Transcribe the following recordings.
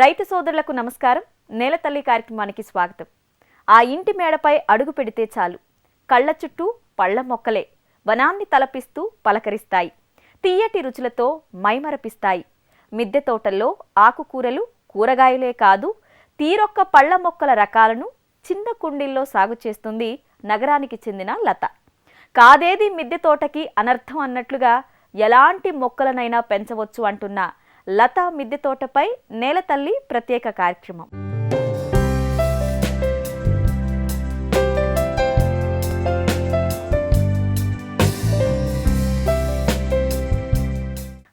రైతు సోదరులకు నమస్కారం. నేలతల్లి కార్యక్రమానికి స్వాగతం. ఆ ఇంటి మేడపై అడుగు పెడితే చాలు. కళ్ళ చుట్టూ పళ్ళ మొక్కలే. వనాన్ని తలపిస్తూ పలకరిస్తాయి. తీయటి రుచులతో మైమరపిస్తాయి. మిద్దె తోటల్లో ఆకుకూరలు కూరగాయలే కాదు తీరొక్క పళ్ళ మొక్కల రకాలను చిన్న కుండీల్లో సాగు చేస్తుంది నగరానికి చెందిన లత. కాదేది మిద్దె తోటకి అనర్థం అన్నట్లుగా ఎలాంటి మొక్కలనైనా పెంచవచ్చు అంటున్న లత మిద్దె తోటపై నేలతల్లి ప్రత్యేక కార్యక్రమం.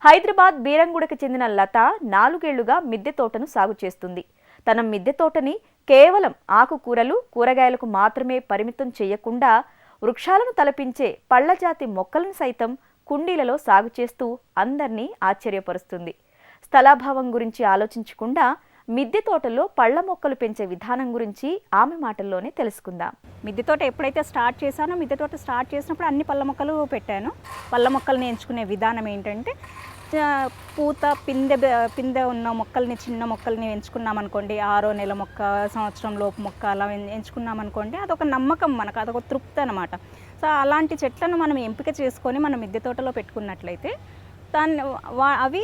హైదరాబాద్ బీరంగూడకు చెందిన లత నాలుగేళ్ళుగా మిద్దె తోటను సాగు చేస్తుంది. తన మిద్దె తోటని కేవలం ఆకుకూరలు కూరగాయలకు మాత్రమే పరిమితం చేయకుండా వృక్షాలను తలపించే పళ్ళజాతి మొక్కలను సైతం కుండీలలో సాగు చేస్తూ అందర్నీ ఆశ్చర్యపరుస్తుంది. స్థలాభావం గురించి ఆలోచించకుండా మిద్దె తోటలో పళ్ళ మొక్కలు పెంచే విధానం గురించి ఆమె మాటల్లోనే తెలుసుకుందాం. మిద్దె తోట ఎప్పుడైతే స్టార్ట్ చేశానో మిద్దె తోట స్టార్ట్ చేసినప్పుడు అన్ని పళ్ళ మొక్కలు పెట్టాను. పళ్ళ మొక్కల్ని ఎంచుకునే విధానం ఏంటంటే పూత పిందె పిందె ఉన్న మొక్కల్ని చిన్న మొక్కల్ని ఎంచుకున్నాం అనుకోండి ఆరో నెల మొక్క సంవత్సరం లోపు మొక్క అలా ఎన్- ఎంచుకున్నాం అనుకోండి అదొక నమ్మకం మనకు అదొక తృప్తి అనమాట సో అలాంటి చెట్లను మనం ఎంపిక చేసుకొని మనం మిద్దె తోటలో పెట్టుకున్నట్లయితే దాన్ని అవి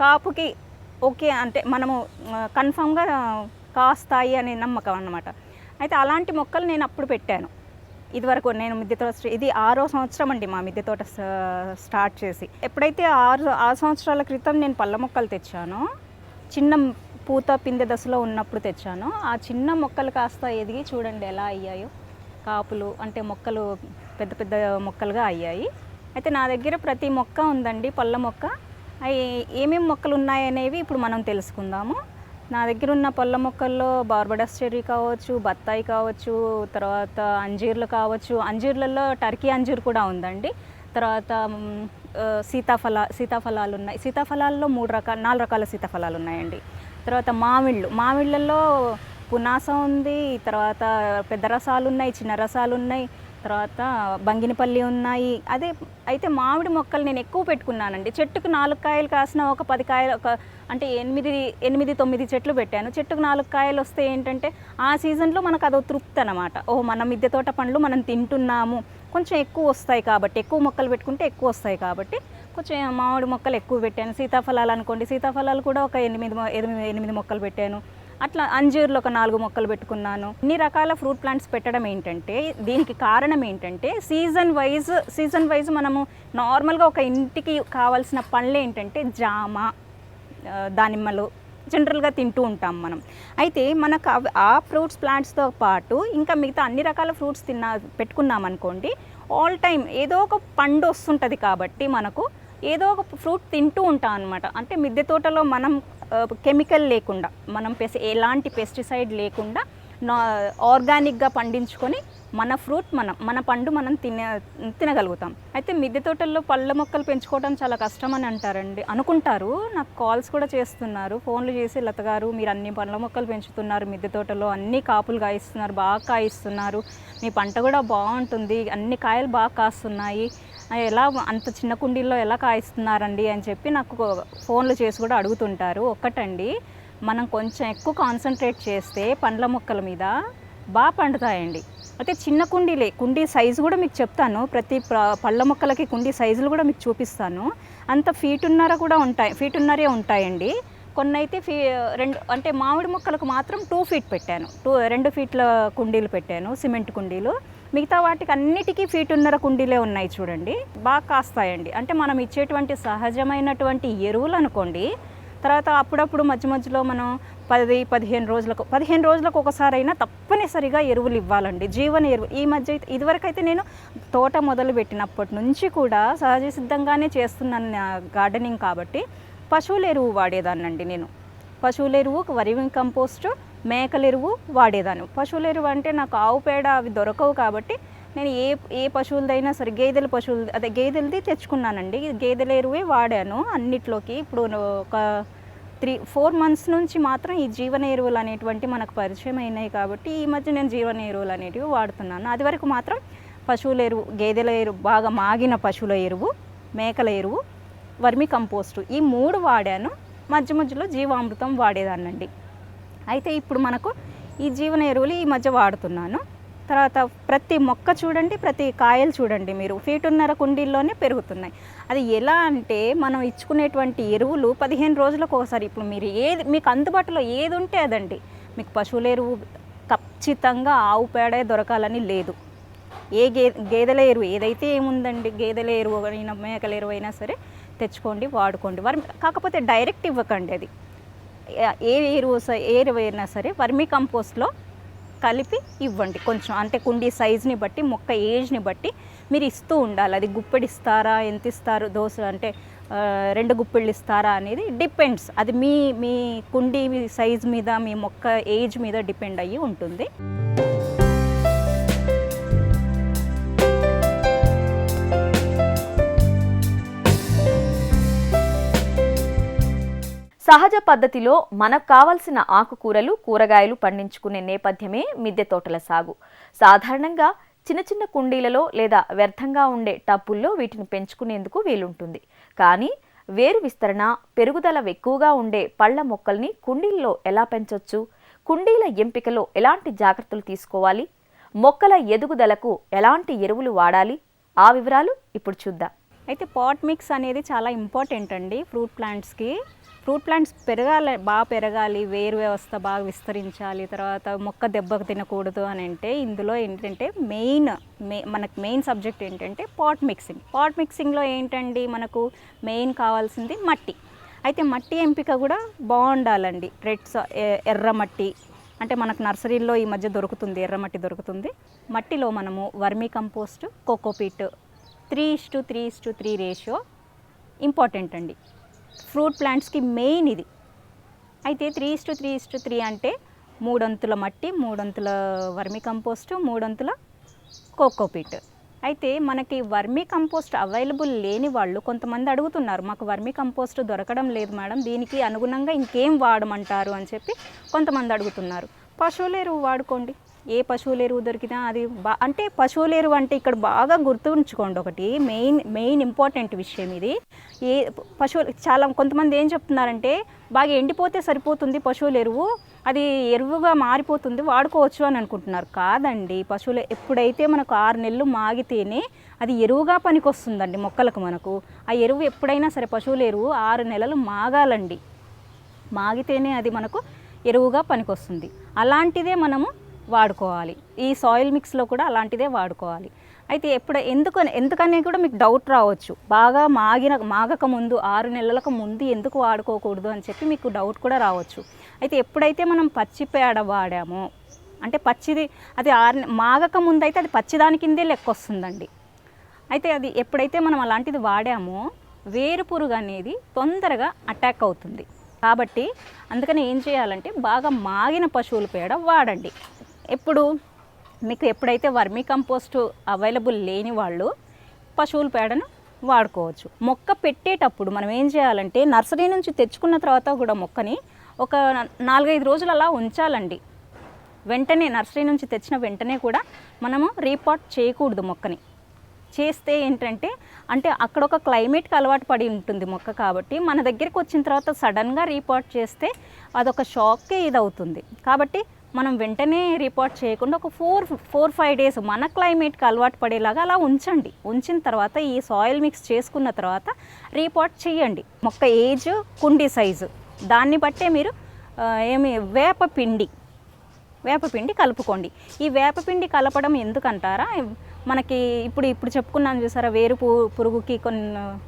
కాపుకి ఓకే అంటే మనము కన్ఫామ్గా కాస్తాయి అనే నమ్మకం అన్నమాట. అయితే అలాంటి మొక్కలు నేను అప్పుడు పెట్టాను. ఇదివరకు నేను మిద్దె తోట ఇది ఆరో సంవత్సరం అండి మా మిద్దె తోట స్టార్ట్ చేసి. ఎప్పుడైతే ఆరు ఆరు సంవత్సరాల క్రితం నేను పళ్ళ మొక్కలు తెచ్చానో చిన్న పూత పిందె దశలో ఉన్నప్పుడు తెచ్చాను ఆ చిన్న మొక్కలు కాస్త ఎదిగి చూడండి ఎలా అయ్యాయో. కాపులు అంటే మొక్కలు పెద్ద పెద్ద మొక్కలుగా అయ్యాయి. అయితే నా దగ్గర ప్రతి మొక్క ఉందండి పళ్ళ మొక్క. అవి ఏమేమి మొక్కలు ఉన్నాయనేవి ఇప్పుడు మనం తెలుసుకుందాము. నా దగ్గర ఉన్న పళ్ళ మొక్కల్లో బార్బడస్ చెర్రీ కావచ్చు బత్తాయి కావచ్చు తర్వాత అంజీర్లు కావచ్చు. అంజీర్లలో టర్కీ అంజీర్ కూడా ఉందండి. తర్వాత సీతాఫల సీతాఫలాలు ఉన్నాయి. సీతాఫలాల్లో మూడు రకాల నాలుగు రకాల సీతాఫలాలు ఉన్నాయండి. తర్వాత మామిళ్ళు. మామిళ్ళల్లో పునాస ఉంది తర్వాత పెద్ద రసాలు ఉన్నాయి చిన్న రసాలు ఉన్నాయి. తర్వాత బంగినపల్లి ఉన్నాయి. అదే అయితే మామిడి మొక్కలు నేను ఎక్కువ పెట్టుకున్నానండి. చెట్టుకు నాలుగు కాయలు కాసిన ఒక పది కాయలు ఒక అంటే ఎనిమిది ఎనిమిది తొమ్మిది చెట్లు పెట్టాను. చెట్టుకు నాలుగు కాయలు వస్తే ఏంటంటే ఆ సీజన్లో మనకు అదో తృప్తి అనమాట ఓ మన మిద్దె తోట పండ్లు మనం తింటున్నాము. కొంచెం ఎక్కువ వస్తాయి కాబట్టి ఎక్కువ మొక్కలు పెట్టుకుంటే ఎక్కువ వస్తాయి కాబట్టి కొంచెం మామిడి మొక్కలు ఎక్కువ పెట్టాను. సీతాఫలాలు అనుకోండి సీతాఫలాలు కూడా ఒక ఎనిమిది ఎనిమిది ఎనిమిది మొక్కలు పెట్టాను. అట్లా అంజీర్లో ఒక నాలుగు మొక్కలు పెట్టుకున్నాను. ఇన్ని రకాల ఫ్రూట్ ప్లాంట్స్ పెట్టడం ఏంటంటే దీనికి కారణం ఏంటంటే సీజన్ వైజ్ సీజన్ వైజ్ మనము నార్మల్గా ఒక ఇంటికి కావాల్సిన పళ్ళు ఏంటంటే జామ దానిమ్మలు జనరల్గా తింటూ ఉంటాం మనం. అయితే మనకు అవి- ఆ ఫ్రూట్స్ ప్లాంట్స్తో పాటు ఇంకా మిగతా అన్ని రకాల ఫ్రూట్స్ తిన్నా పెట్టుకున్నాం అనుకోండి ఆల్ టైం ఏదో ఒక పండు వస్తుంటుంది కాబట్టి మనకు ఏదో ఒక ఫ్రూట్ తింటూ ఉంటాం అనమాట అంటే మిద్దె తోటలో మనం కెమికల్ లేకుండా మనం పెస్ ఎలాంటి పెస్టిసైడ్ లేకుండా నా ఆర్గానిక్గా పండించుకొని మన ఫ్రూట్ మనం మన పండు మనం తినే తినగలుగుతాం. అయితే మిద్దె తోటల్లో పళ్ళ మొక్కలు పెంచుకోవడం చాలా కష్టం అని అంటారండి. అనుకుంటారు నాకు కాల్స్ కూడా చేస్తున్నారు. ఫోన్లు చేసి లత గారు మీరు అన్ని పళ్ళ మొక్కలు పెంచుతున్నారు మిద్దె తోటలో అన్ని కాపులు కాయిస్తున్నారు బాగా కాయిస్తున్నారు. మీ పంట కూడా బాగుంటుంది అన్ని కాయలు బాగా కాస్తున్నాయి. ఎలా అంత చిన్న కుండీల్లో ఎలా కాయిస్తున్నారండి అని చెప్పి నాకు ఫోన్లు చేసి కూడా అడుగుతుంటారు. ఒక్కటండి మనం కొంచెం ఎక్కువ కాన్సన్ట్రేట్ చేస్తే పండ్ల మొక్కల మీద బాగా పండుతాయండి. అయితే చిన్న కుండీలే కుండీ సైజు కూడా మీకు చెప్తాను. ప్రతి పళ్ళ మొక్కలకి కుండీ సైజులు కూడా మీకు చూపిస్తాను. అంత ఫీటున్నర కూడా ఉంటాయి ఫీటున్నరే ఉంటాయండి. కొన్ని అయితే ఫీ రెండు అంటే మామిడి మొక్కలకు మాత్రం టూ ఫీట్ పెట్టాను. టూ రెండు ఫీట్ల కుండీలు పెట్టాను సిమెంట్ కుండీలు. మిగతా వాటికి అన్నిటికీ ఫీటున్నర కుండీలే ఉన్నాయి చూడండి. బాగా కాస్తాయండి. అంటే మనం ఇచ్చేటువంటి సహజమైనటువంటి ఎరువులు అనుకోండి తర్వాత అప్పుడప్పుడు మధ్య మధ్యలో మనం పది పదిహేను రోజులకు పదిహేను రోజులకు ఒకసారి అయినా తప్పనిసరిగా ఎరువులు ఇవ్వాలండి. జీవన ఎరువు. ఈ మధ్య అయితే ఇదివరకు అయితే నేను తోట మొదలు పెట్టినప్పటి నుంచి కూడా సహజ సిద్ధంగానే చేస్తున్నాను గార్డెనింగ్ కాబట్టి పశువుల ఎరువు వాడేదాన్నండి నేను. పశువుల ఎరువు వరి కంపోస్ట్ మేకల ఎరువు వాడేదాన్ని. పశువుల ఎరువు అంటే నాకు ఆవు పేడ అవి దొరకవు కాబట్టి నేను ఏ ఏ పశువులదైనా సరే గేదెల పశువులు అదే గేదెలది తెచ్చుకున్నానండి. గేదెల ఎరువే వాడాను అన్నిట్లోకి. ఇప్పుడు ఒక త్రీ ఫోర్ మంత్స్ నుంచి మాత్రం ఈ జీవన ఎరువులు అనేటువంటి మనకు పరిచయం అయినాయి కాబట్టి ఈ మధ్య నేను జీవన ఎరువులు అనేటివి వాడుతున్నాను. అది వరకు మాత్రం పశువుల ఎరువు గేదెల ఎరువు బాగా మాగిన పశువుల ఎరువు మేకల ఎరువు వర్మి కంపోస్టు ఈ మూడు వాడాను. మధ్య మధ్యలో జీవామృతం వాడేదాన్నండి. అయితే ఇప్పుడు మనకు ఈ జీవన ఎరువులు ఈ మధ్య వాడుతున్నాను. తర్వాత ప్రతి మొక్క చూడండి ప్రతి కాయలు చూడండి మీరు. ఫీటున్నర కుండీల్లోనే పెరుగుతున్నాయి. అది ఎలా అంటే మనం ఇచ్చుకునేటువంటి ఎరువులు పదిహేను రోజులకు ఒకసారి. ఇప్పుడు మీరు ఏది మీకు అందుబాటులో ఏది ఉంటే అదండి. మీకు పశువుల ఎరువు ఖచ్చితంగా ఆవు పేడే దొరకాలని లేదు. ఏ గే గేదెల ఎరువు ఏదైతే ఏముందండి గేదెల ఎరువు అయినా మేకల ఎరువు అయినా సరే తెచ్చుకోండి వాడుకోండి. వారి కాకపోతే డైరెక్ట్ ఇవ్వకండి అది. ఏ- ఎరువు ఏ ఎరువు అయినా సరే వర్మీ కంపోస్ట్లో కలిపి ఇవ్వండి. కొంచెం అంటే కుండీ సైజ్ని బట్టి మొక్క ఏజ్ని బట్టి మీరు ఇస్తూ ఉండాలి. అది గుప్పెడు ఇస్తారా ఎంత ఇస్తారు దోశ అంటే రెండు గుప్పెళ్ళు ఇస్తారా అనేది డిపెండ్స్. అది మీ మీ కుండీ సైజ్ మీద మీ మొక్క ఏజ్ మీద డిపెండ్ అయ్యి ఉంటుంది. సహజ పద్ధతిలో మనకు కావలసిన ఆకుకూరలు కూరగాయలు పండించుకునే నేపథ్యమే మిద్దె తోటల సాగు. సాధారణంగా చిన్న చిన్న కుండీలలో లేదా వ్యర్థంగా ఉండే టబ్బుల్లో వీటిని పెంచుకునేందుకు వీలుంటుంది. కానీ వేరు విస్తరణ పెరుగుదల ఎక్కువగా ఉండే పళ్ళ మొక్కల్ని కుండీల్లో ఎలా పెంచొచ్చు? కుండీల ఎంపికలో ఎలాంటి జాగ్రత్తలు తీసుకోవాలి? మొక్కల ఎదుగుదలకు ఎలాంటి ఎరువులు వాడాలి? ఆ వివరాలు ఇప్పుడు చూద్దాం. అయితే పాట్ మిక్స్ అనేది చాలా ఇంపార్టెంట్ అండి ఫ్రూట్ ప్లాంట్స్కి. ఫ్రూట్ ప్లాంట్స్ పెరగాలి బాగా పెరగాలి వేరు వ్యవస్థ బాగా విస్తరించాలి తర్వాత మొక్క దెబ్బకు తినకూడదు అని అంటే ఇందులో ఏంటంటే మెయిన్ మే మనకు మెయిన్ సబ్జెక్ట్ ఏంటంటే పాట్ మిక్సింగ్. పాట్ మిక్సింగ్లో ఏంటండి మనకు మెయిన్ కావాల్సింది మట్టి. అయితే మట్టి ఎంపిక కూడా బాగుండాలండి. రెడ్ ఎర్ర మట్టి. అంటే మనకు నర్సరీల్లో ఈ మధ్య దొరుకుతుంది ఎర్రమట్టి దొరుకుతుంది. మట్టిలో మనము vermicompost cocopeat three is to three is to three ratio important అండి. ఫ్రూట్ ప్లాంట్స్కి మెయిన్ ఇది. అయితే three is to three is to three అంటే మూడొంతుల మట్టి మూడొంతుల వర్మీ కంపోస్ట్ మూడొంతుల కోకోపీట్ అయితే మనకి వర్మీ కంపోస్ట్ అవైలబుల్ లేని వాళ్ళు కొంతమంది అడుగుతున్నారు మాకు వర్మీ కంపోస్ట్ దొరకడం లేదు మేడం దీనికి అనుగుణంగా ఇంకేం వాడమంటారు? అని చెప్పి కొంతమంది అడుగుతున్నారు. పశువుల ఎరువు వాడుకోండి. ఏ పశువుల ఎరువు దొరికినా అది బా అంటే పశువుల ఎరువు అంటే ఇక్కడ బాగా గుర్తుంచుకోండి ఒకటి. మెయిన్ మెయిన్ ఇంపార్టెంట్ విషయం ఇది. ఏ పశువులు చాలా కొంతమంది ఏం చెప్తున్నారంటే బాగా ఎండిపోతే సరిపోతుంది పశువుల ఎరువు అది ఎరువుగా మారిపోతుంది వాడుకోవచ్చు అని అనుకుంటున్నారు. కాదండి పశువులు ఎప్పుడైతే మనకు ఆరు నెలలు మాగితేనే అది ఎరువుగా పనికొస్తుందండి మొక్కలకు మనకు. ఆ ఎరువు ఎప్పుడైనా సరే పశువుల ఎరువు ఆరు నెలలు మాగాలండి. మాగితేనే అది మనకు ఎరువుగా పనికొస్తుంది. అలాంటిదే మనము వాడుకోవాలి. ఈ సాయిల్ మిక్స్లో కూడా అలాంటిదే వాడుకోవాలి. అయితే ఎప్పుడు ఎందుకు ఎందుకనే కూడా మీకు డౌట్ రావచ్చు. బాగా మాగిన మాగక ముందు ఆరు నెలలకు ముందు ఎందుకు వాడుకోకూడదు అని చెప్పి మీకు డౌట్ కూడా రావచ్చు. అయితే ఎప్పుడైతే మనం పచ్చి పేడ వాడామో అంటే పచ్చిది అది ఆరు మాగక ముందు అయితే అది పచ్చిదాని కిందే లెక్క వస్తుందండి అయితే అది ఎప్పుడైతే మనం అలాంటిది వాడామో వేరు పురుగు అనేది తొందరగా అటాక్ అవుతుంది. కాబట్టి అందుకని ఏం చేయాలంటే బాగా మాగిన పశువుల పేడ వాడండి. ఎప్పుడు మీకు ఎప్పుడైతే వర్మీ కంపోస్ట్ అవైలబుల్ లేని వాళ్ళు పశువుల పేడను వాడుకోవచ్చు. మొక్క పెట్టేటప్పుడు మనం ఏం చేయాలంటే నర్సరీ నుంచి తెచ్చుకున్న తర్వాత కూడా మొక్కని ఒక నాలుగైదు రోజులు అలా ఉంచాలండి. వెంటనే నర్సరీ నుంచి తెచ్చిన వెంటనే కూడా మనము రీపాట్ చేయకూడదు మొక్కని. చేస్తే ఏంటంటే అంటే అక్కడ ఒక క్లైమేట్కి అలవాటు పడి ఉంటుంది మొక్క కాబట్టి మన దగ్గరికి వచ్చిన తర్వాత సడన్గా రీపాట్ చేస్తే అదొక షాక్కే ఇది అవుతుంది కాబట్టి మనం వెంటనే రిపోర్ట్ చేయకుండా ఒక ఫోర్ ఫోర్ ఫైవ్ డేస్ మన క్లైమేట్కి అలవాటు పడేలాగా అలా ఉంచండి. ఉంచిన తర్వాత ఈ సాయిల్ మిక్స్ చేసుకున్న తర్వాత రిపోర్ట్ చేయండి. మొక్క ఏజ్ కుండీ సైజు దాన్ని బట్టే మీరు ఏమి వేప పిండి. వేపపిండి కలుపుకోండి. ఈ వేపపిండి కలపడం ఎందుకంటారా? మనకి ఇప్పుడు ఇప్పుడు చెప్పుకున్నాను చూసారా వేరు పు- పురుగుకి కొన్ని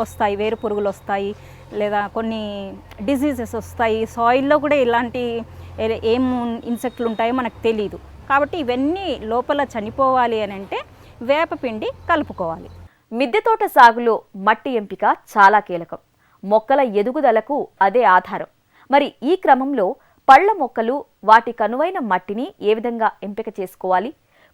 వస్తాయి వేరు పురుగులు వస్తాయి లేదా కొన్ని డిసీజెస్ వస్తాయి. సాయిల్లో కూడా ఇలాంటి ఏం ఇన్సెక్ట్లు ఉంటాయో మనకు తెలియదు కాబట్టి ఇవన్నీ లోపల చనిపోవాలి అని అంటే వేపపిండి కలుపుకోవాలి. మిద్దె తోట సాగులో మట్టి ఎంపిక చాలా కీలకం. మొక్కల ఎదుగుదలకు అదే ఆధారం. మరి ఈ క్రమంలో పళ్ళ మొక్కలు వాటి కనువైన మట్టిని ఏ విధంగా ఎంపిక చేసుకోవాలి?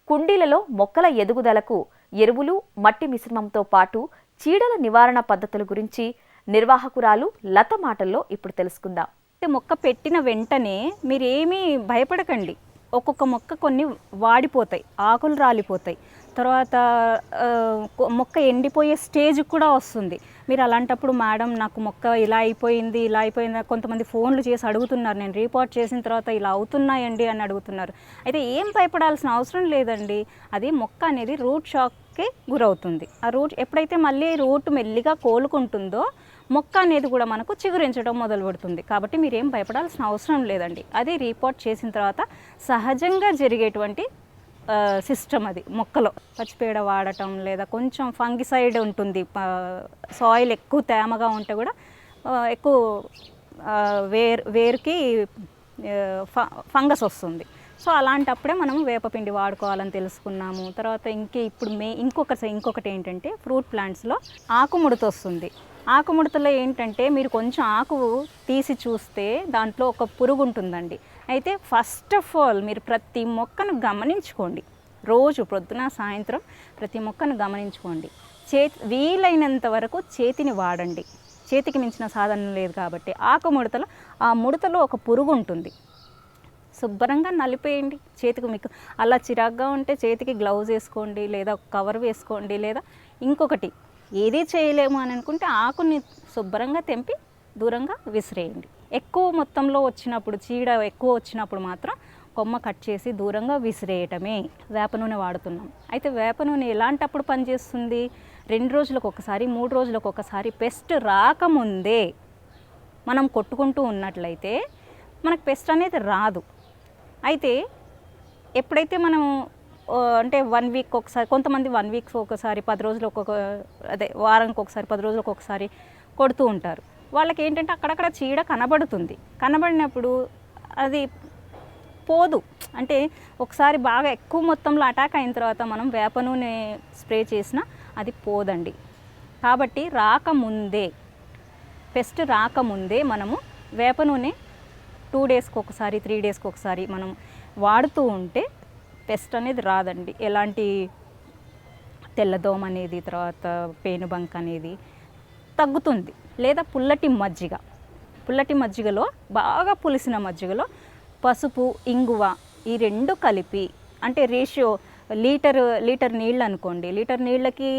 కుండీలలో మొక్కల ఎదుగుదలకు ఎరువులు మట్టి మిశ్రమంతో పాటు చీడల నివారణ పద్ధతుల గురించి నిర్వాహకురాలు లత మాటల్లో ఇప్పుడు తెలుసుకుందాం. అంటే మొక్క పెట్టిన వెంటనే మీరేమీ భయపడకండి. ఒక్కొక్క మొక్క కొన్ని వాడిపోతాయి ఆకులు రాలిపోతాయి. తర్వాత మొక్క ఎండిపోయే స్టేజ్ కూడా వస్తుంది. మీరు అలాంటప్పుడు మేడం నాకు మొక్క ఇలా అయిపోయింది ఇలా అయిపోయింది కొంతమంది ఫోన్లు చేసి అడుగుతున్నారు. నేను రిపోర్ట్ చేసిన తర్వాత ఇలా అవుతున్నాయండి అని అడుగుతున్నారు. అయితే ఏం భయపడాల్సిన అవసరం లేదండి. అది మొక్క అనేది రూట్ షాక్కి గురవుతుంది. ఆ రూట్ ఎప్పుడైతే మళ్ళీ రూట్ మెల్లిగా కోలుకుంటుందో మొక్క అనేది కూడా మనకు చిగురించడం మొదలు పెడుతుంది. కాబట్టి మీరు ఏం భయపడాల్సిన అవసరం లేదండి. అది రిపోర్ట్ చేసిన తర్వాత సహజంగా జరిగేటువంటి సిస్టమ్ అది మొక్కలో. పచ్చిపేడ వాడటం లేదా కొంచెం ఫంగిసైడ్ ఉంటుంది సాయిల్ ఎక్కువ తేమగా ఉంటే కూడా ఎక్కువ వేర్ వేరుకి ఫ- ఫంగస్ వస్తుంది. సో అలాంటప్పుడే మనం వేపపిండి వాడుకోవాలని తెలుసుకున్నాము. తర్వాత ఇంకే ఇప్పుడు మే ఇంకొకటి ఇంకొకటి ఏంటంటే ఫ్రూట్ ప్లాంట్స్లో ఆకుముడత వస్తుంది. ఆకుముడతలో ఏంటంటే మీరు కొంచెం ఆకు తీసి చూస్తే దాంట్లో ఒక పురుగు ఉంటుందండి. అయితే ఫస్ట్ ఆఫ్ ఆల్ మీరు ప్రతి మొక్కను గమనించుకోండి. రోజు పొద్దున సాయంత్రం ప్రతి మొక్కను గమనించుకోండి. చేతి వీలైనంత వరకు చేతిని వాడండి. చేతికి మించిన సాధనం లేదు కాబట్టి ఆకు ముడతలో ఆ ముడతలో ఒక పురుగు ఉంటుంది. శుభ్రంగా నలిపేయండి. చేతికి మీకు అలా చిరాగ్గా ఉంటే చేతికి గ్లౌజ్ వేసుకోండి లేదా కవర్ వేసుకోండి లేదా ఇంకొకటి ఏదీ చేయలేము అని అనుకుంటే ఆకుని శుభ్రంగా తెంపి దూరంగా విసిరేయండి. ఎక్కువ మొత్తంలో వచ్చినప్పుడు చీడ ఎక్కువ వచ్చినప్పుడు మాత్రం కొమ్మ కట్ చేసి దూరంగా విసిరేయటమే వేప నూనె వాడుతున్నాం. అయితే వేప నూనె ఎలాంటప్పుడు పనిచేస్తుంది? రెండు రోజులకు ఒకసారి మూడు రోజులకు ఒకసారి పెస్ట్ రాకముందే మనం కొట్టుకుంటూ ఉన్నట్లయితే మనకు పెస్ట్ అనేది రాదు. అయితే ఎప్పుడైతే మనం అంటే వన్ వీక్ ఒకసారి కొంతమంది వన్ వీక్స్ ఒకసారి పది రోజులు ఒక్కొక్క అదే వారానికి ఒకసారి పది రోజులకు ఒకసారి కొడుతూ ఉంటారు. వాళ్ళకి ఏంటంటే అక్కడక్కడ చీడ కనబడుతుంది. కనబడినప్పుడు అది పోదు. అంటే ఒకసారి బాగా ఎక్కువ మొత్తంలో అటాక్ అయిన తర్వాత మనం వేప నూనె స్ప్రే చేసినా అది పోదండి. కాబట్టి రాకముందే పెస్ట్ రాకముందే మనము వేప నూనె టూ డేస్కి ఒకసారి త్రీ డేస్కి ఒకసారి మనం వాడుతూ ఉంటే పెస్ట్ అనేది రాదండి. ఎలాంటి తెల్లదోమ అనేది తర్వాత పేనుబంక అనేది తగ్గుతుంది. లేదా పుల్లటి మజ్జిగ. పుల్లటి మజ్జిగలో బాగా పులిసిన మజ్జిగలో పసుపు ఇంగువ ఈ రెండు కలిపి అంటే రేషియో లీటర్ లీటర్ నీళ్ళు అనుకోండి. లీటర్ నీళ్ళకి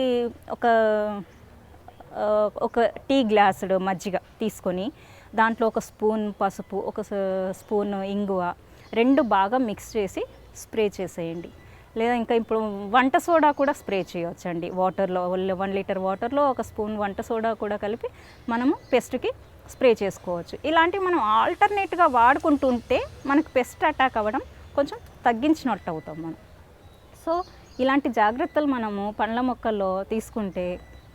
ఒక ఒక టీ గ్లాసుడు మజ్జిగ తీసుకొని దాంట్లో ఒక స్పూన్ పసుపు ఒక స్పూన్ ఇంగువ రెండు బాగా మిక్స్ చేసి స్ప్రే చేసేయండి. లేదా ఇంకా ఇప్పుడు వంట సోడా కూడా స్ప్రే చేయొచ్చండి. వాటర్లో వన్ లీటర్ వాటర్లో ఒక స్పూన్ వంట సోడా కూడా కలిపి మనము పెస్ట్కి స్ప్రే చేసుకోవచ్చు. ఇలాంటివి మనం ఆల్టర్నేట్గా వాడుకుంటుంటే మనకు పెస్ట్ అటాక్ అవ్వడం కొంచెం తగ్గించినట్టు అవుతాం మనం. సో ఇలాంటి జాగ్రత్తలు మనము పండ్ల మొక్కల్లో తీసుకుంటే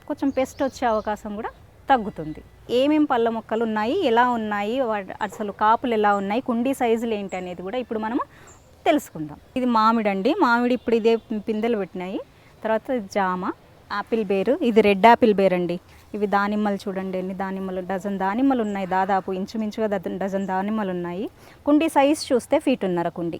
కొంచెం పెస్ట్ వచ్చే అవకాశం కూడా తగ్గుతుంది. ఏమేం పళ్ళ మొక్కలు ఉన్నాయి ఎలా ఉన్నాయి వా- అసలు కాపులు ఎలా ఉన్నాయి కుండీ సైజులు ఏంటి అనేది కూడా ఇప్పుడు మనము తెలుసుకుందాం. ఇది మామిడి అండి మామిడి ఇప్పుడు ఇదే పిందెలు పెట్టినాయి. తర్వాత జామ ఆపిల్ బేరు ఇది రెడ్ ఆపిల్ బేర్ అండి ఇవి దానిమ్మలు చూడండి ఎన్ని దానిమ్మలు డజన్ దానిమ్మలు ఉన్నాయి దాదాపు ఇంచుమించుగా డజన్ దానిమ్మలు ఉన్నాయి. కుండీ సైజ్ చూస్తే ఫీట్ ఉన్నర కుండీ.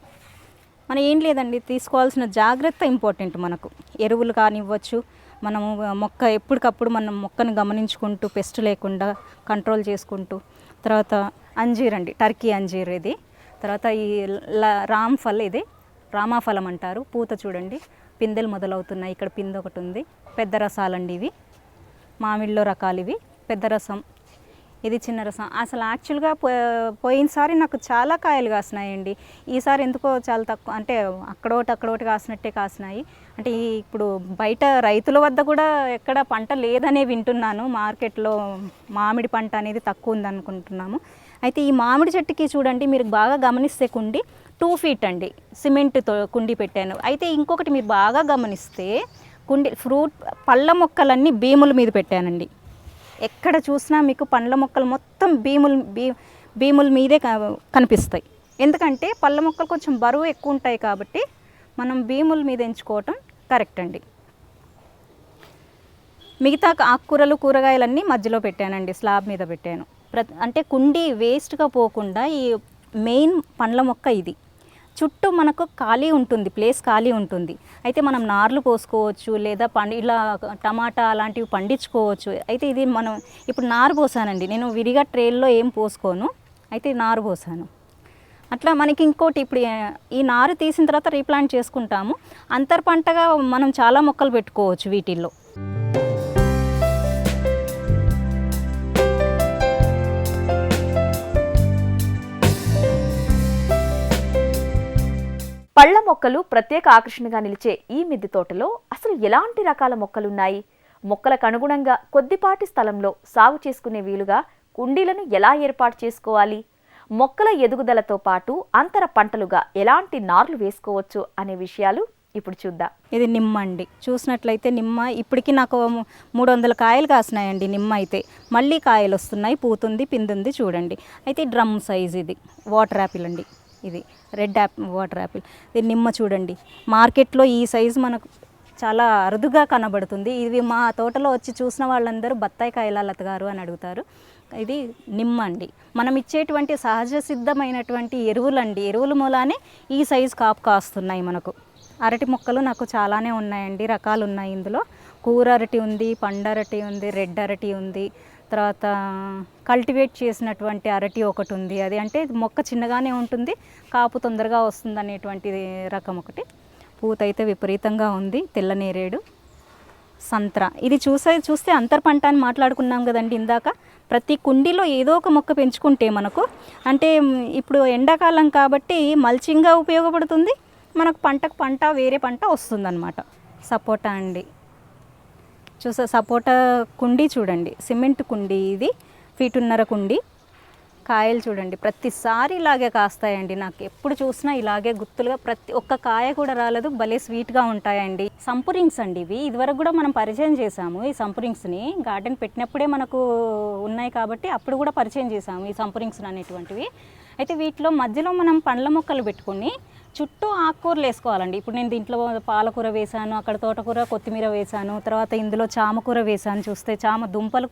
మనం ఏం లేదండి తీసుకోవాల్సిన జాగ్రత్త ఇంపార్టెంట్ మనకు. ఎరువులు కానివ్వచ్చు మనము మొక్క ఎప్పటికప్పుడు మనం మొక్కను గమనించుకుంటూ పెస్ట్ లేకుండా కంట్రోల్ చేసుకుంటూ తర్వాత అంజీర్ అండి టర్కీ అంజీర్ ఇది. తర్వాత ఈ ల- రామ్ ఫల్ ఇది రామాఫలం అంటారు. పూత చూడండి పిందెలు మొదలవుతున్నాయి. ఇక్కడ పిందె ఒకటి ఉంది పెద్ద రసాలండి ఇవి. మామిడిలో రకాలు ఇవి. పెద్ద రసం ఇది చిన్న రసం. అసలు యాక్చువల్గా పో పోయినసారి నాకు చాలా కాయలు కాసినాయండి. ఈసారి ఎందుకో చాలా తక్కువ అంటే అక్కడోటి అక్కడోటి కాసినట్టే కాసినాయి. అంటే ఇప్పుడు బయట రైతుల వద్ద కూడా ఎక్కడ పంట లేదనే వింటున్నాను. మార్కెట్లో మామిడి పంట అనేది తక్కువ ఉందనుకుంటున్నాము. అయితే ఈ మామిడి చెట్టుకి చూడండి మీరు బాగా గమనిస్తే కుండి టూ ఫీట్ అండి. సిమెంట్తో కుండి పెట్టాను. అయితే ఇంకొకటి మీరు బాగా గమనిస్తే కుండి ఫ్రూట్ పళ్ళ మొక్కలన్నీ భీముల మీద పెట్టానండి. ఎక్కడ చూసినా మీకు పండ్ల మొక్కలు మొత్తం భీములు భీ భీముల మీదే కనిపిస్తాయి. ఎందుకంటే పళ్ళ మొక్కలు కొంచెం బరువు ఎక్కువ ఉంటాయి కాబట్టి మనం భీముల మీద ఎంచుకోవటం కరెక్ట్ అండి. మిగతా ఆకుకూరలు కూరగాయలన్నీ మధ్యలో పెట్టానండి స్లాబ్ మీద పెట్టాను. ప్ర అంటే కుండీ వేస్ట్గా పోకుండా ఈ మెయిన్ పండ్ల మొక్క ఇది. చుట్టూ మనకు ఖాళీ ఉంటుంది ప్లేస్ ఖాళీ ఉంటుంది. అయితే మనం నార్లు పోసుకోవచ్చు లేదా పండి ఇలా టమాటా అలాంటివి పండించుకోవచ్చు. అయితే ఇది మనం ఇప్పుడు నారు పోసానండి. నేను విడిగా ట్రేల్లో ఏం పోసుకోను అయితే నారు పోసాను. అట్లా మనకి ఇంకోటి ఇప్పుడు ఈ నారు తీసిన తర్వాత రీప్లాంట్ చేసుకుంటాము. అంతర్ పంటగా మనం చాలా మొక్కలు పెట్టుకోవచ్చు వీటిల్లో. మొక్కలు ప్రత్యేక ఆకర్షణగా నిలిచే ఈ మిద్దె తోటలో అసలు ఎలాంటి రకాల మొక్కలున్నాయి? మొక్కలకు అనుగుణంగా కొద్దిపాటి స్థలంలో సాగు చేసుకునే వీలుగా కుండీలను ఎలా ఏర్పాటు చేసుకోవాలి? మొక్కల ఎదుగుదలతో పాటు అంతర పంటలుగా ఎలాంటి నార్లు వేసుకోవచ్చు అనే విషయాలు ఇప్పుడు చూద్దాం. ఇది నిమ్మ అండి. చూసినట్లయితే నిమ్మ ఇప్పటికి నాకు మూడు వందల కాయలు కాసినాయండి నిమ్మ అయితే. మళ్ళీ కాయలు వస్తున్నాయి పూతుంది పిందుంది చూడండి. అయితే డ్రమ్ సైజ్ ఇది వాటర్ యాపిల్ అండి. ఇది రెడ్ యాపిల్ వాటర్ యాపిల్. ఇది నిమ్మ చూడండి. మార్కెట్లో ఈ సైజు మనకు చాలా అరుదుగా కనబడుతుంది. ఇది మా తోటలో వచ్చి చూసిన వాళ్ళందరూ బత్తాయి కాయల లత గారు అని అడుగుతారు. ఇది నిమ్మ అండి. మనం ఇచ్చేటువంటి సహజ సిద్ధమైనటువంటి ఎరువులండి. ఎరువుల మూలానే ఈ సైజు కాపు కాస్తున్నాయి మనకు. అరటి మొక్కలు నాకు చాలానే ఉన్నాయండి. రకాలు ఉన్నాయి ఇందులో. కూర అరటి ఉంది పండరటి ఉంది రెడ్ అరటి ఉంది తర్వాత కల్టివేట్ చేసినటువంటి అరటి ఒకటి ఉంది. అది అంటే మొక్క చిన్నగానే ఉంటుంది కాపు తొందరగా వస్తుంది అనేటువంటి రకం ఒకటి. పూత అయితే విపరీతంగా ఉంది తెల్లనేరేడు సంత్ర. ఇది చూసే చూస్తే అంతర్ పంట అని మాట్లాడుకున్నాం కదండి ఇందాక. ప్రతి కుండీలో ఏదో ఒక మొక్క పెంచుకుంటే మనకు అంటే ఇప్పుడు ఎండాకాలం కాబట్టి మల్చింగ్గా ఉపయోగపడుతుంది మనకు పంటకు పంట వేరే పంట వస్తుందన్నమాట. సపోటా అండి. చూసా సపోటా కుండీ చూడండి. సిమెంట్ కుండీ ఇది. ఫీటున్నర కుండీ. కాయలు చూడండి. ప్రతిసారి ఇలాగే కాస్తాయండి. నాకు ఎప్పుడు చూసినా ఇలాగే గుత్తులుగా ప్రతి ఒక్క కాయ కూడా రాలేదు. భలే స్వీట్గా ఉంటాయండి. సంపురింగ్స్ అండి ఇవి. ఇదివరకు కూడా మనం పరిచయం చేసాము ఈ సంపురింగ్స్ని. గార్డెన్ పెట్టినప్పుడే మనకు ఉన్నాయి కాబట్టి అప్పుడు కూడా పరిచయం చేసాము ఈ సంపురింగ్స్ అనేటువంటివి. అయితే వీటిలో మధ్యలో మనం పండ్ల మొక్కలు పెట్టుకొని చుట్టూ ఆకుకూరలు వేసుకోవాలండి. ఇప్పుడు నేను దీంట్లో పాలకూర వేశాను అక్కడ తోటకూర కొత్తిమీర వేశాను తర్వాత ఇందులో చామకూర వేశాను చూస్తే చామ దుంపలు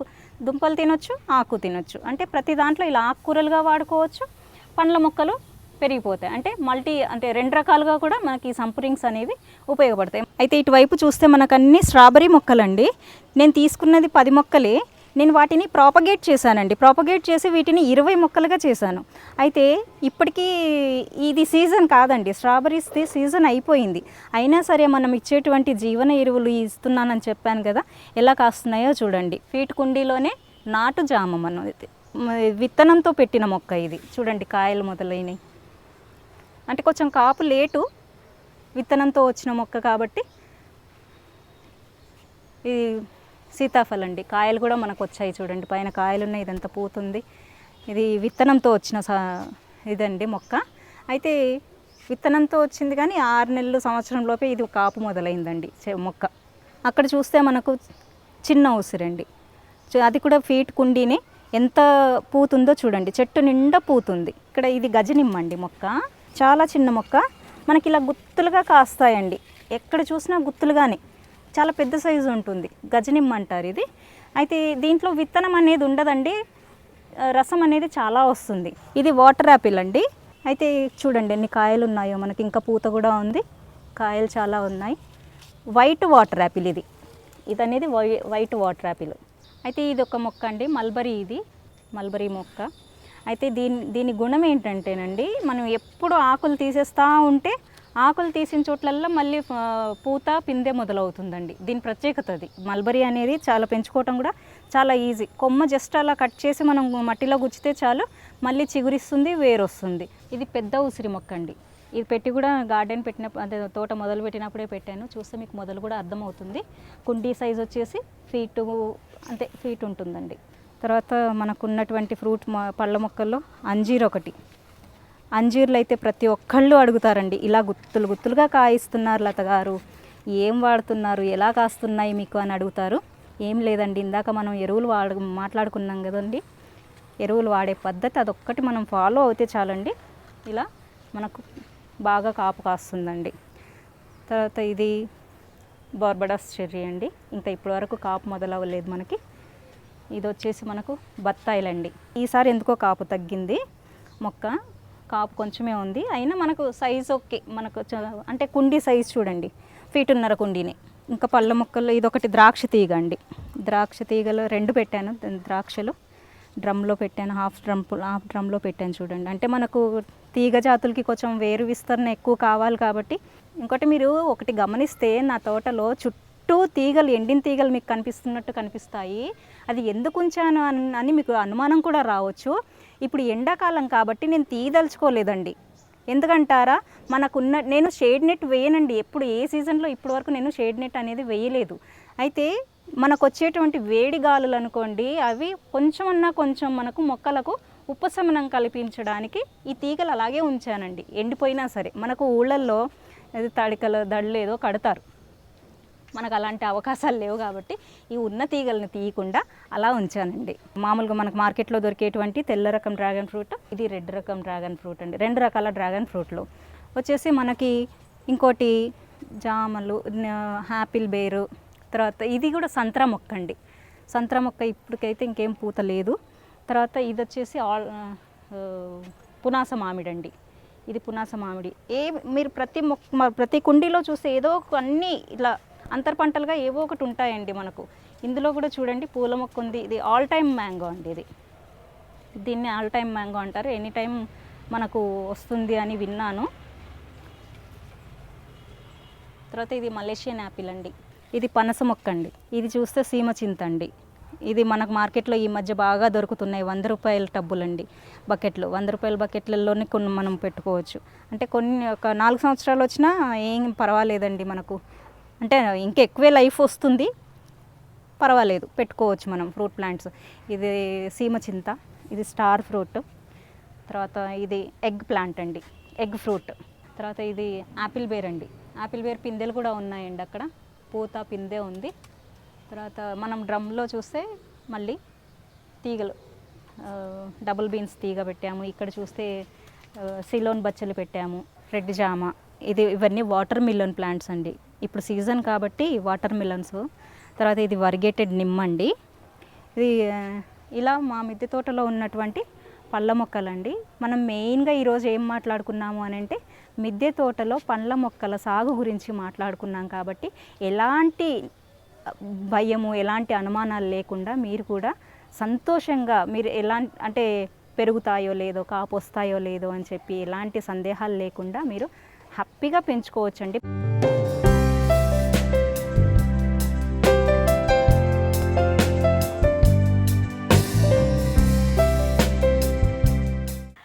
దుంపలు తినొచ్చు ఆకు తినొచ్చు. అంటే ప్రతి దాంట్లో ఇలా ఆకుకూరలుగా వాడుకోవచ్చు పండ్ల మొక్కలు పెరిగిపోతాయి. అంటే మల్టీ అంటే రెండు రకాలుగా కూడా మనకి ఈ అనేవి ఉపయోగపడతాయి. అయితే ఇటువైపు చూస్తే మనకు అన్ని స్ట్రాబెరీ మొక్కలండి. నేను తీసుకున్నది పది మొక్కలే నేను వాటిని ప్రాపగేట్ చేశానండి. ప్రాపగేట్ చేసి వీటిని ఇరవై మొక్కలుగా చేశాను. అయితే ఇప్పటికీ ఇది సీజన్ కాదండి. స్ట్రాబెర్రీస్ది సీజన్ అయిపోయింది. అయినా సరే మనం ఇచ్చేటువంటి జీవన ఎరువులు ఇస్తున్నానని చెప్పాను కదా ఎలా కాస్తున్నాయో చూడండి. ఫీట్ కుండీలోనే నాటు జామ మనం విత్తనంతో పెట్టిన మొక్క ఇది. చూడండి కాయలు మొదలైనవి అంటే కొంచెం కాపు లేటు విత్తనంతో వచ్చిన మొక్క కాబట్టి ఇది సీతాఫలం అండి కాయలు కూడా మనకు వచ్చాయి చూడండి. పైన కాయలు ఉన్నాయి ఇదంతా పూతుంది. ఇది విత్తనంతో వచ్చిన సా ఇదండి మొక్క. అయితే విత్తనంతో వచ్చింది కానీ ఆరు నెలలు సంవత్సరంలోపే ఇది కాపు మొదలైందండి మొక్క. అక్కడ చూస్తే మనకు చిన్న ఉసిరండి. అది కూడా ఫీట్ కుండీని ఎంత పూతుందో చూడండి. చెట్టు నిండా పూతుంది. ఇక్కడ ఇది గజనిమ్మ అండి మొక్క. చాలా చిన్న మొక్క. మనకి ఇలా గుత్తులుగా కాస్తాయండి. ఎక్కడ చూసినా గుత్తులుగానే. చాలా పెద్ద సైజు ఉంటుంది. గజనిమ్మ అంటారు ఇది. అయితే దీంట్లో విత్తనం అనేది ఉండదండి. రసం అనేది చాలా వస్తుంది. ఇది వాటర్ యాపిల్ అండి. అయితే చూడండి ఎన్ని కాయలు ఉన్నాయో. మనకి ఇంకా పూత కూడా ఉంది. కాయలు చాలా ఉన్నాయి. వైట్ వాటర్ యాపిల్ ఇది. ఇది అనేది వై వైట్ వాటర్ యాపిల్ అయితే ఇది ఒక మొక్క అండి. మల్బరీ ఇది. మల్బరీ మొక్క. అయితే దీని దీని గుణం ఏంటంటేనండి మనం ఎప్పుడు ఆకులు తీసేస్తూ ఉంటే ఆకులు తీసిన చోట్లల్లో మళ్ళీ పూత పిందె మొదలవుతుందండి. దీని ప్రత్యేకత అది. మల్బరీ అనేది చాలా పెంచుకోవటం కూడా చాలా ఈజీ. కొమ్మ జస్ట్ అలా కట్ చేసి మనం మట్టిలో గుచ్చితే చాలు మళ్ళీ చిగురిస్తుంది వేరొస్తుంది. ఇది పెద్ద ఉసిరి మొక్క అండి ఇది పెట్టి కూడా గార్డెన్ పెట్టిన అదే తోట మొదలు పెట్టినప్పుడే పెట్టాను. చూస్తే మీకు మొదలు కూడా అర్థమవుతుంది. కుండీ సైజ్ వచ్చేసి ఫీటు అంతే ఫీట్ ఉంటుందండి. తర్వాత మనకు ఉన్నటువంటి ఫ్రూట్ పళ్ళ మొక్కల్లో అంజీర్ ఒకటి అంజీర్లు అయితే ప్రతి ఒక్కళ్ళు అడుగుతారండి ఇలా గుత్తులు గుత్తులుగా కాయిస్తున్నారు లత గారు. ఏం వాడుతున్నారు? ఎలా కాస్తున్నాయి మీకు అని అడుగుతారు. ఏం లేదండి ఇందాక మనం ఎరువులు వాడ మాట్లాడుకున్నాం కదండి. ఎరువులు వాడే పద్ధతి అదొక్కటి మనం ఫాలో అవుతే చాలండి. ఇలా మనకు బాగా కాపు కాస్తుందండి. తర్వాత ఇది బార్బడాస్ చెర్రీ అండి. ఇంకా ఇప్పటివరకు కాపు మొదలవ్వలేదు మనకి. ఇది వచ్చేసి మనకు బత్తాయిలండి. ఈసారి ఎందుకో కాపు తగ్గింది. మొక్క కాపు కొంచెమే ఉంది. అయినా మనకు సైజ్ ఓకే మనకు చ- అంటే కుండీ సైజ్ చూడండి. ఫీటున్నర కుండీని. ఇంకా పళ్ళ మొక్కల్లో ఇది ఒకటి ద్రాక్ష తీగ అండి. ద్రాక్ష తీగలు రెండు పెట్టాను. ద్రాక్షలు డ్రమ్లో పెట్టాను. హాఫ్ డ్రమ్ హాఫ్ డ్రమ్లో పెట్టాను చూడండి. అంటే మనకు తీగ జాతులకి కొంచెం వేరు విస్తరణ ఎక్కువ కావాలి కాబట్టి ఇంకోటి మీరు ఒకటి గమనిస్తే నా తోటలో చుట్టూ తీగలు ఎండిన తీగలు మీకు కనిపిస్తున్నట్టు కనిపిస్తాయి. అది ఎందుకు ఉంచాను అని అని మీకు అనుమానం కూడా రావచ్చు. ఇప్పుడు ఎండాకాలం కాబట్టి నేను తీయదలుచుకోలేదండి. ఎందుకంటారా? మనకున్న నేను షేడ్ నెట్ వేయనండి. ఎప్పుడు ఏ సీజన్లో ఇప్పటి వరకు నేను షేడ్ నెట్ అనేది వేయలేదు. అయితే మనకు వచ్చేటువంటి వేడి గాలులు అనుకోండి అవి కొంచెం అన్నా కొంచెం మనకు మొక్కలకు ఉపశమనం కల్పించడానికి ఈ తీగలు అలాగే ఉంచానండి. ఎండిపోయినా సరే మనకు ఊళ్ళల్లో తడికలు దళ్ళు ఏదో కడతారు. మనకు అలాంటి అవకాశాలు లేవు కాబట్టి ఈ ఉన్న తీగలను తీయకుండా అలా ఉంచానండి. మామూలుగా మనకు మార్కెట్లో దొరికేటువంటి తెల్ల రకం డ్రాగన్ ఫ్రూట్ ఇది రెడ్ రకం డ్రాగన్ ఫ్రూట్ అండి. రెండు రకాల డ్రాగన్ ఫ్రూట్లు. వచ్చేసి మనకి ఇంకోటి జామలు హ్యాపిల్ యాపిల్ బేరు తర్వాత ఇది కూడా సంత్రా మొక్క అండి. సంత్రా మొక్క ఇప్పటికైతే ఇంకేం పూత లేదు. తర్వాత ఇది వచ్చేసి ఆల్ పునాస మామిడి అండి. ఇది పునాస మామిడి. ఏ మీరు ప్రతి మొక్క ప్రతి కుండీలో చూస్తే ఏదో ఒక అన్ని ఇలా అంతర్ పంటలుగా ఏవో ఒకటి ఉంటాయండి మనకు. ఇందులో కూడా చూడండి పూల మొక్క ఉంది ఇది ఆల్ టైమ్ మ్యాంగో అండి ఇది. దీన్ని ఆల్ టైమ్ మ్యాంగో అంటారు. ఎనీ టైం మనకు వస్తుంది అని విన్నాను. తర్వాత ఇది మలేషియన్ యాపిల్ అండి. ఇది పనస మొక్క అండి ఇది చూస్తే సీమ చింత అండి. ఇది మనకు మార్కెట్లో ఈ మధ్య బాగా దొరుకుతున్నాయి. వంద రూపాయల టబ్బులండి బకెట్లు. వంద రూపాయల బకెట్లలోనే కొన్ని మనం పెట్టుకోవచ్చు. అంటే కొన్ని ఒక నాలుగు సంవత్సరాలు వచ్చినా ఏం పర్వాలేదండి మనకు. అంటే ఇంకెక్కువే లైఫ్ వస్తుంది. పర్వాలేదు పెట్టుకోవచ్చు మనం ఫ్రూట్ ప్లాంట్స్. ఇది సీమ చింత ఇది స్టార్ ఫ్రూట్. తర్వాత ఇది ఎగ్ ప్లాంట్ అండి ఎగ్ ఫ్రూట్. తర్వాత ఇది యాపిల్ బేర్ అండి. యాపిల్ బేర్ పిందెలు కూడా ఉన్నాయండి అక్కడ. పూత పిందె ఉంది. తర్వాత మనం డ్రమ్లో చూస్తే మళ్ళీ తీగలు డబుల్ బీన్స్ తీగ పెట్టాము. ఇక్కడ చూస్తే సిలోన్ బచ్చలు పెట్టాము. రెడ్ జామ. ఇది ఇవన్నీ వాటర్ మిలన్ ప్లాంట్స్ అండి. ఇప్పుడు సీజన్ కాబట్టి వాటర్ మిలన్స్ తర్వాత ఇది వరిగేటెడ్ నిమ్మ అండి. ఇది ఇలా మా మిద్దె తోటలో ఉన్నటువంటి పళ్ళ మొక్కలండి. మనం మెయిన్గా ఈరోజు ఏం మాట్లాడుకున్నాము అని అంటే మిద్దె తోటలో పండ్ల మొక్కల సాగు గురించి మాట్లాడుకున్నాం కాబట్టి ఎలాంటి భయము ఎలాంటి అనుమానాలు లేకుండా మీరు కూడా సంతోషంగా మీరు ఎలా అంటే పెరుగుతాయో లేదో కాపు వస్తాయో లేదో అని చెప్పి ఎలాంటి సందేహాలు లేకుండా మీరు హ్యాపీగా పెంచుకోవచ్చండి.